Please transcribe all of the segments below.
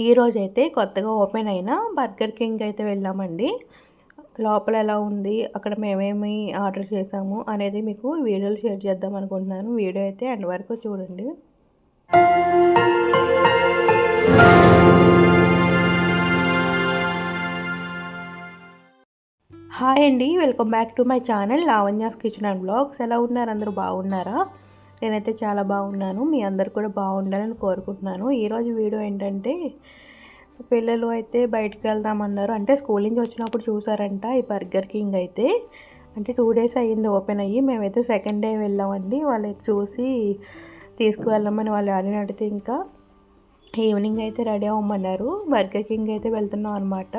ఈరోజు అయితే కొత్తగా ఓపెన్ అయిన బర్గర్ కింగ్ అయితే వెళ్ళామండి. లోపల ఎలా ఉంది అక్కడ మేమేమి ఆర్డర్ చేసాము అనేది మీకు వీడియోలు షేర్ చేద్దాం అనుకుంటున్నాను. వీడియో అయితే ఎండ్ వరకు చూడండి. హాయ్ అండి welcome back to my channel Lavanya's kitchen and blogs. ఎలా ఉన్నారు? అందరూ బాగున్నారా? నేనైతే చాలా బాగున్నాను. మీ అందరు కూడా బాగుండాలని కోరుకుంటున్నాను. ఈరోజు వీడియో ఏంటంటే పిల్లలు అయితే బయటకు వెళ్దామన్నారు. అంటే స్కూల్ నుంచి వచ్చినప్పుడు చూసారంట ఈ బర్గర్ కింగ్ అయితే. అంటే టూ డేస్ అయ్యింది ఓపెన్ అయ్యి. మేమైతే సెకండ్ డే వెళ్ళామండి. వాళ్ళకి చూసి తీసుకువెళ్ళమని వాళ్ళు అడిగినట్టు ఇంకా ఈవినింగ్ అయితే రెడీ అవ్వమన్నారు. బర్గర్ కింగ్ అయితే వెళ్తున్నాం అనమాట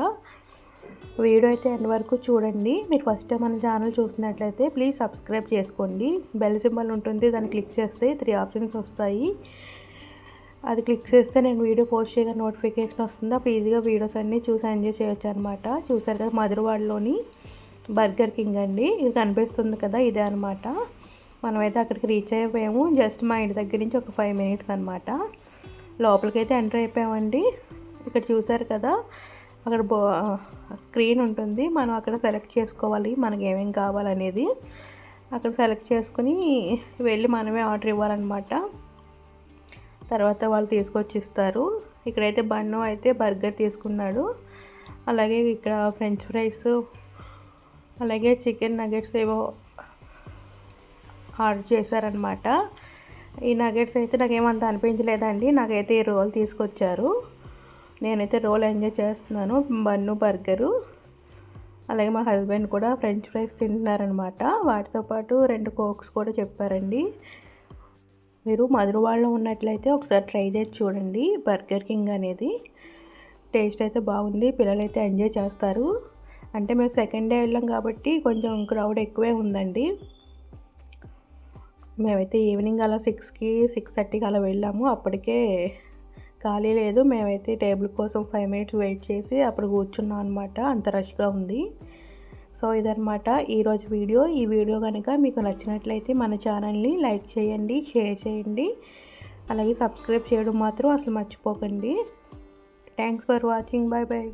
వీడియో అయితే ఎండ్ వరకు చూడండి. మీరు ఫస్ట్ టైం మన ఛానల్ చూసినట్లయితే ప్లీజ్ సబ్స్క్రైబ్ చేసుకోండి. బెల్ సింబల్ ఉంటుంది. దాన్ని క్లిక్ చేస్తే త్రీ ఆప్షన్స్ వస్తాయి. అది క్లిక్ చేస్తే నేను వీడియో పోస్ట్ చేయగా నోటిఫికేషన్ వస్తుంది? అప్పుడు ఈజీగా వీడియోస్ అన్నీ చూసి ఎంజాయ్ చేయొచ్చు అనమాట చూసారు కదా మధురవాడలోని బర్గర్ కింగ్ అండి. ఇది కనిపిస్తుంది కదా ఇదే అనమాట మనమైతే అక్కడికి రీచ్ అయిపోయాము. జస్ట్ మా ఇంటి దగ్గర నుంచి ఒక ఫైవ్ మినిట్స్ అనమాట లోపలికైతే ఎంటర్ అయిపోయామండి. ఇక్కడ చూసారు కదా అక్కడ బో స్క్రీన్ ఉంటుంది. మనం అక్కడ సెలెక్ట్ చేసుకోవాలి. మనకి ఏమేమి కావాలనేది. అక్కడ సెలెక్ట్ చేసుకుని వెళ్ళి మనమే ఆర్డర్ ఇవ్వాలన్నమాట. తర్వాత వాళ్ళు తీసుకొచ్చి ఇస్తారు ఇక్కడైతే బన్ను అయితే బర్గర్ తీసుకున్నాడు. అలాగే ఇక్కడ ఫ్రెంచ్ ఫ్రైస్ అలాగే చికెన్ నగెట్స్ ఏవో ఆర్డర్ చేశారనమాట ఈ నగెట్స్ అయితే నాకేమంత అనిపించలేదండి. నాకైతే ఈ రోల్ తీసుకొచ్చారు. నేనైతే రోల్ ఎంజాయ్ చేస్తున్నాను. బన్ను బర్గరు అలాగే మా హస్బెండ్ కూడా ఫ్రెంచ్ ఫ్రైస్ తింటున్నారనమాట వాటితో పాటు రెండు కోక్స్ కూడా చెప్పారండి. మీరు మధురవాడలో ఉన్నట్లయితే ఒకసారి ట్రై చేసి చూడండి. బర్గర్ కింగ్ అనేది టేస్ట్ అయితే బాగుంది పిల్లలు అయితే ఎంజాయ్ చేస్తారు. అంటే మేము సెకండ్ డే వెళ్ళాం కాబట్టి కొంచెం క్రౌడ్ ఎక్కువే ఉందండి. మేమైతే ఈవినింగ్ అలా సిక్స్కి సిక్స్ థర్టీకి అలా వెళ్ళాము. అప్పటికే ఖాళీ లేదు. మేమైతే టేబుల్ కోసం ఫైవ్ మినిట్స్ వెయిట్ చేసి అప్పుడు కూర్చున్నాం అనమాట అంత రష్గా ఉంది. సో ఇదనమాట ఈరోజు వీడియో. ఈ వీడియో కనుక మీకు నచ్చినట్లయితే మన ఛానల్ని లైక్ చేయండి షేర్ చేయండి. అలాగే సబ్స్క్రైబ్ చేయడం మాత్రం అసలు మర్చిపోకండి. Thanks for watching. Bye bye